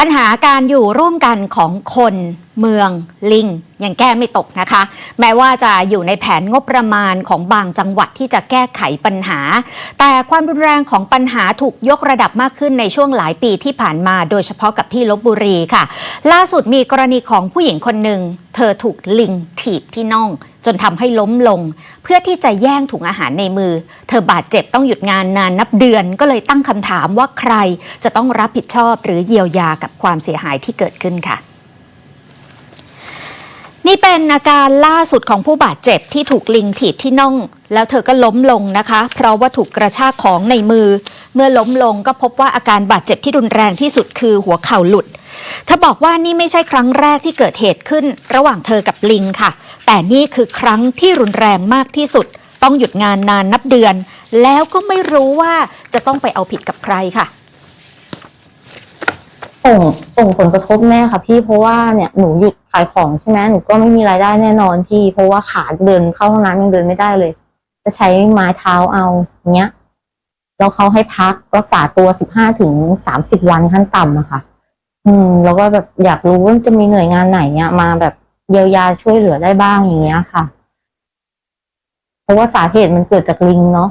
ปัญหาการอยู่ร่วมกันของคนเมืองลิงยังแก้ไม่ตกนะคะ แม้ว่าจะอยู่ในแผนงบประมาณของบางจังหวัดที่จะแก้ไขปัญหา แต่ความรุนแรงของปัญหาถูกยกระดับมากขึ้นในช่วงหลายปีที่ผ่านมา โดยเฉพาะกับที่ลบบุรีค่ะ ล่าสุดมีกรณีของผู้หญิงคนหนึ่ง เธอถูกลิงถีบที่น่อง จนทำให้ล้มลง เพื่อที่จะแย่งถุงอาหารในมือ เธอบาดเจ็บต้องหยุดงานนานนับเดือนก็เลยตั้งคำถามว่าใครจะต้องรับผิดชอบหรือเยียวยากับความเสียหายที่เกิดขึ้นค่ะนี่เป็นอาการล่าสุดของผู้บาดเจ็บที่ถูกลิงถีบที่น่อง แล้วเธอก็ล้มลงนะคะ เพราะว่าถูกกระชากของในมือ เมื่อล้มลงก็พบว่าอาการบาดเจ็บที่รุนแรงที่สุดคือหัวเข่าหลุดเธอบอกว่านี่ไม่ใช่ครั้งแรกที่เกิดเหตุขึ้น ระหว่างเธอกับลิงค่ะ แต่นี่คือครั้งที่รุนแรงมากที่สุด ต้องหยุดงานนานนับเดือน แล้วก็ไม่รู้ว่าจะต้องไปเอาผิดกับใครค่ะส่งส่งผลกระทบแน่ค่ะพี่เพราะว่าเนี่ยหนูหยุดขายของใช่ไหมหนูก็ไม่มีรายได้แน่นอนพี่ เพราะว่าขาเดินเข้าห้องน้ำยังเดินไม่ได้เลย จะใช้ไม้เท้าเอาเงี้ยแล้วเขาให้พักรักษาตัวสิบห้าถึงสามสิบวันขั้นต่ำอะค่ะ อืม แล้วก็แบบอยากรู้ว่าจะมีหน่วยงานไหนอะมาแบบ เยียวยาช่วยเหลือได้บ้างอย่างเงี้ยค่ะ เพราะว่าสาเหตุมันเกิดจากลิงเนาะ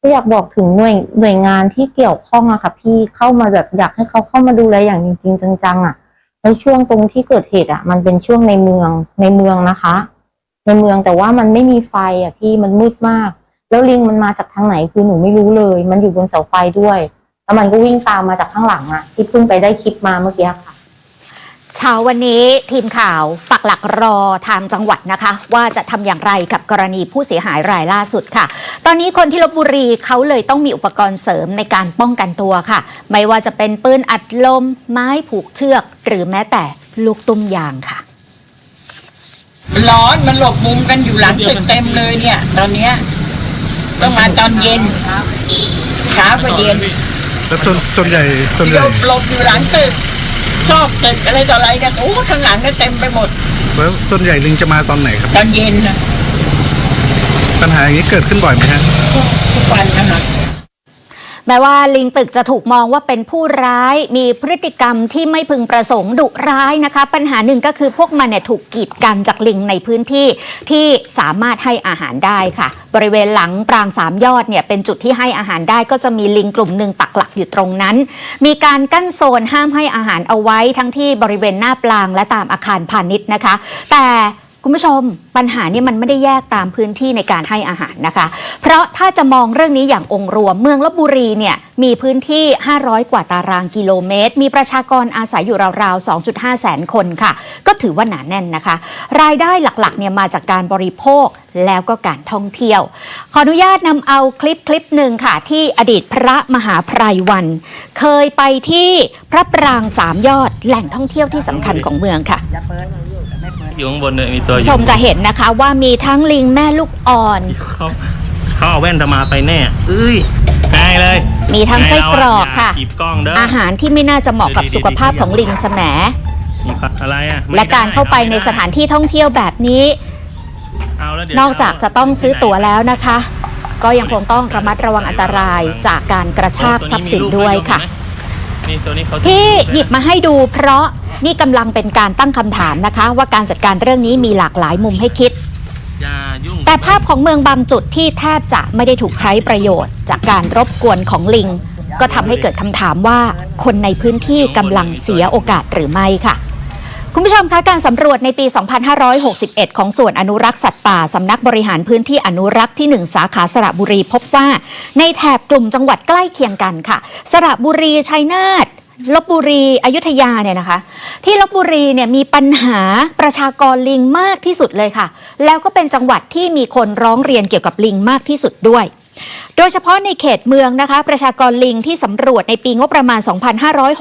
ก็อยากบอกถึงหน่วยหน่วยงานที่เกี่ยวข้องอะค่ะ พี่เข้ามาแบบอยากให้เขาเข้ามาดูแลอย่างจริงๆจังๆอะในช่วงตรงที่เกิดเหตุอะมันเป็นช่วงในเมืองในเมืองนะคะ ในเมืองแต่ว่ามันไม่มีไฟอะพี่มันมืดมาก แล้วลิงมันมาจากทางไหนคือหนูไม่รู้เลย มันอยู่บนเสาไฟด้วย แล้วมันก็วิ่งตามมาจากข้างหลังอะที่เพิ่งไปได้คลิปมาเมื่อกี้ค่ะ เช้าวันนี้ทีมข่าวปักหลักรอทางจังหวัดนะคะ ว่าจะทำอย่างไรกับกรณีผู้เสียหายรายล่าสุดค่ะ ตอนนี้คนที่ลบบุรีเขาเลยต้องมีอุปกรณ์เสริมในการป้องกันตัวค่ะ ไม่ว่าจะเป็นปืนอัดลม ไม้ผูกเชือก หรือแม้แต่ลูกตุ้มยางค่ะมันร้อนมันหลบมุมกันอยู่หลังตึกเต็มเลยเนี่ย ตอนเนี้ยต้องมาตอนเย็นเช้ากับเย็นแล้วส่วนส่วนใหญ่ส่วนหใหลญ่บหลบอยู่หลังตึก ชอบตึกอะไรต่ออะไรกันโอ้ข้างหลังก็เต็มไปหมด แล้วส่วนใหญ่ลิงจะมาตอนไหนครับ ตอนเย็นนะปัญหาอย่างนี้เกิดขึ้นบ่อยไหมฮะทุกวันนะคะ แม้ว่าลิงตึกจะถูกมองว่าเป็นผู้ร้าย มีพฤติกรรมที่ไม่พึงประสงค์ดุร้ายนะคะ ปัญหาหนึ่งก็คือพวกมันเนี่ยถูกกีดกันจากลิงในพื้นที่ที่สามารถให้อาหารได้ค่ะ บริเวณหลังปรางสามยอดเนี่ยเป็นจุดที่ให้อาหารได้ก็จะมีลิงกลุ่มหนึ่งปักหลักอยู่ตรงนั้น มีการกั้นโซนห้ามให้อาหารเอาไว้ทั้งที่บริเวณหน้าปรางและตามอาคารพาณิชย์นะคะ แต่ คุณผู้ชมปัญหานี้มันไม่ได้แยกตามพื้นที่ในการให้อาหารนะคะ เพราะถ้าจะมองเรื่องนี้อย่างองค์รวม เมืองลบบุรีเนี่ยมีพื้นที่ 500 กว่าตารางกิโลเมตร มีประชากรอาศัยอยู่ราวๆ 2.5 แสนคนค่ะ ก็ถือว่าหนาแน่นนะคะ รายได้หลักๆเนี่ยมาจากการบริโภคแล้วก็การท่องเที่ยว ขออนุญาตนำเอาคลิปคลิปหนึ่งค่ะ ที่อดีตพระมหาไพรวัน เคยไปที่พระปรางสามยอดแหล่งท่องเที่ยวที่สำคัญของเมืองค่ะ อยู่ข้างบนเนี่ยมีตัวอยู่ชมจะเห็นนะคะว่ามีทั้งลิงแม่ลูกอ่อน เขาเขาเอาแว่นตามาไปแน่เอ้ยไงเลย มีทั้งไส้กรอกค่ะย่าจีบกล้องเด้ออาหารที่ไม่น่าจะเหมาะกับสุขภาพของลิงแสมมีอะไรอะไม่และการเข้าไปด้ในสถานที่ท่องเที่ยวแบบนี้ เอาแล้วเดี๋ยวนอกจากจะต้องซื้อตั๋วแล้วนะคะ ก็ยังคงต้องระมัดระวังอันตรายจากการกระชากทรัพย์สินด้วยค่ะ นี่ตัวนี้เขาที่หยิบมาให้ดูเพราะนี่กำลังเป็นการตั้งคำถามนะคะ ว่าการจัดการเรื่องนี้มีหลากหลายมุมให้คิด อย่ายุ่งแต่ภาพของเมืองบางจุดที่แทบจะไม่ได้ถูกใช้ประโยชน์ จากการรบกวนของลิง ก็ทำให้เกิดคำถามว่าคนในพื้นที่กำลังเสียโอกาสหรือไม่ค่ะ คุณผู้ชมคะการสำรวจในปี 2561 ของส่วนอนุรักษ์สัตว์ป่าสำนักบริหารพื้นที่อนุรักษ์ที่ 1 สาขาสระบุรีพบว่า ในแถบกลุ่มจังหวัดใกล้เคียงกันค่ะ สระบุรีชัยนาทลบบุรีอยุธยาเนี่ยนะคะ ที่ลบบุรีเนี่ยมีปัญหาประชากรลิงมากที่สุดเลยค่ะ แล้วก็เป็นจังหวัดที่มีคนร้องเรียนเกี่ยวกับลิงมากที่สุดด้วย โดยเฉพาะในเขตเมืองนะคะ ประชากรลิงที่สำรวจในปีงบประมาณ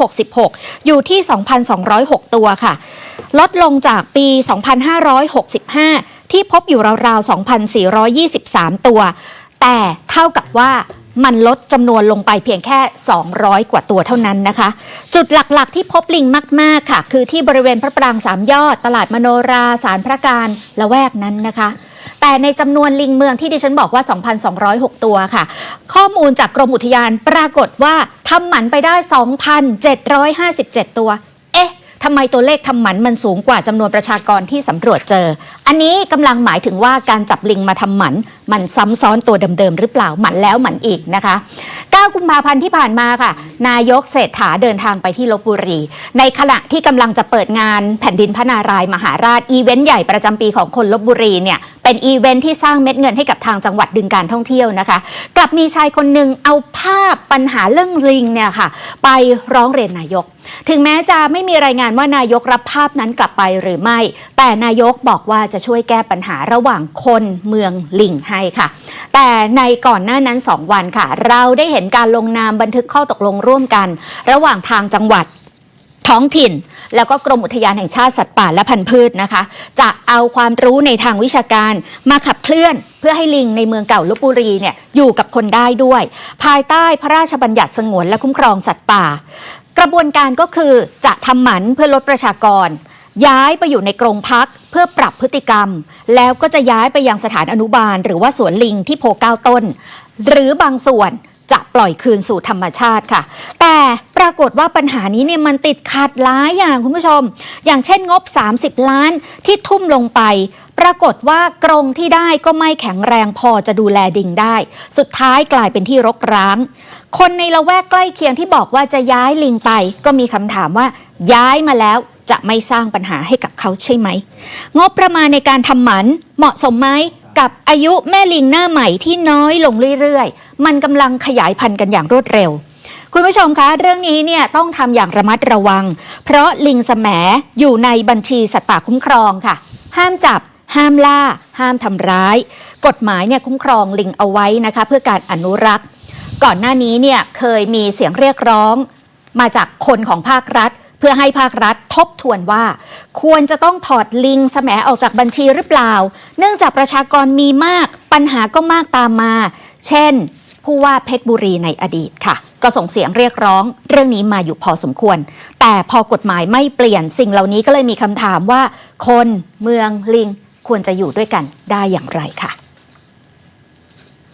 2566 อยู่ที่ 2,206 ตัวค่ะ ลดลงจากปี 2565 ที่พบอยู่ราวๆ 2,423 ตัว แต่เท่ากับว่ามันลดจำนวนลงไปเพียงแค่ 200 กว่าตัวเท่านั้นนะคะ จุดหลักๆ ที่พบลิงมาก ๆ ค่ะ คือที่บริเวณพระปรางสามยอด ตลาดมโนรา สารพระการละแวกนั้นนะคะ แต่ในจำนวนลิงเมืองที่ดิฉันบอกว่า 2,206 ตัวค่ะ ข้อมูลจากกรมอุทยานปรากฏว่าทำหมันไปได้ 2,757 ตัว เอ๊ะทำไมตัวเลขทำหมันมันสูงกว่าจำนวนประชากรที่สำรวจเจอ อันนี้กำลังหมายถึงว่าการจับลิงมาทำหมัน มันซ้ำซ้อนตัวเดิมๆหรือเปล่าหมันแล้วหมันอีกนะคะ 9 กุมภาพันธ์ที่ผ่านมาค่ะ นายกเศรษฐาเดินทางไปที่ลบบุรี ในขณะที่กำลังจะเปิดงานแผ่นดินพระนารายณ์มหาราชอีเวนต์ใหญ่ประจำปีของคนลบบุรีเนี่ยเป็นอีเวนต์ที่สร้างเม็ดเงินให้กับทางจังหวัดดึงการท่องเที่ยวนะคะ กลับมีชายคนหนึ่งเอาภาพปัญหาเรื่องลิงเนี่ยค่ะ ไปร้องเรียนนายก ถึงแม้จะไม่มีรายงานว่านายกรับภาพนั้นกลับไปหรือไม่ แต่นายกบอกว่าจะช่วยแก้ปัญหาระหว่างคนเมืองลิงให้ค่ะ แต่ในก่อนหน้านั้น 2 วันค่ะ เราได้เห็นการลงนามบันทึกข้อตกลงร่วมกัน ระหว่างทางจังหวัดท้องถิ่น แล้วก็กรมอุทยานแห่งชาติสัตว์ป่าและพันธุ์พืชนะคะ จะเอาความรู้ในทางวิชาการมาขับเคลื่อน เพื่อให้ลิงในเมืองเก่าลบบุรีเนี่ยอยู่กับคนได้ด้วย ภายใต้พระราชบัญญัติสงวนและคุ้มครองสัตว์ป่า กระบวนการก็คือจะทำหมันเพื่อลดประชากร ย้ายไปอยู่ในกรงพักเพื่อปรับพฤติกรรม แล้วก็จะย้ายไปยังสถานอนุบาล หรือว่าสวนลิงที่โพเก้าต้น หรือบางส่วนจะปล่อยคืนสู่ธรรมชาติค่ะ แต่ปรากฏว่าปัญหานี้เนี่ยมันติดขัดหลายอย่างคุณผู้ชม อย่างเช่นงบ 30 ล้านที่ทุ่มลงไป ปรากฏว่ากรงที่ได้ก็ไม่แข็งแรงพอจะดูแลดิงได้ สุดท้ายกลายเป็นที่รกร้าง คนในละแวกใกล้เคียงที่บอกว่าจะย้ายลิงไป ก็มีคำถามว่าย้ายมาแล้ว จะไม่สร้างปัญหาให้กับเขาใช่ไหม งบประมาณในการทำหมันเหมาะสมไหมกับอายุแม่ลิงหน้าใหม่ที่น้อยลงเรื่อยๆ มันกำลังขยายพันธุ์กันอย่างรวดเร็ว คุณผู้ชมคะ เรื่องนี้เนี่ยต้องทำอย่างระมัดระวัง เพราะลิงสแหอยู่ในบัญชีสัตว์ป่าคุ้มครองค่ะ ห้ามจับ ห้ามล่า ห้ามทำร้าย กฎหมายเนี่ยคุ้มครองลิงเอาไว้นะคะ เพื่อการอนุรักษ์ ก่อนหน้านี้เนี่ยเคยมีเสียงเรียกร้อง มาจากคนของภาครัฐ เพื่อให้ภาครัฐทบทวนว่า ควรจะต้องถอดลิงแสมออกจากบัญชีหรือเปล่า เนื่องจากประชากรมีมากปัญหาก็มากตามมา เช่น ผู้ว่าเพชรบุรีในอดีตค่ะ ก็ส่งเสียงเรียกร้อง เรื่องนี้มาอยู่พอสมควร แต่พอกฎหมายไม่เปลี่ยนสิ่งเหล่านี้ก็เลยมีคำถามว่า คนเมืองลิงควรจะอยู่ด้วยกันได้อย่างไรค่ะ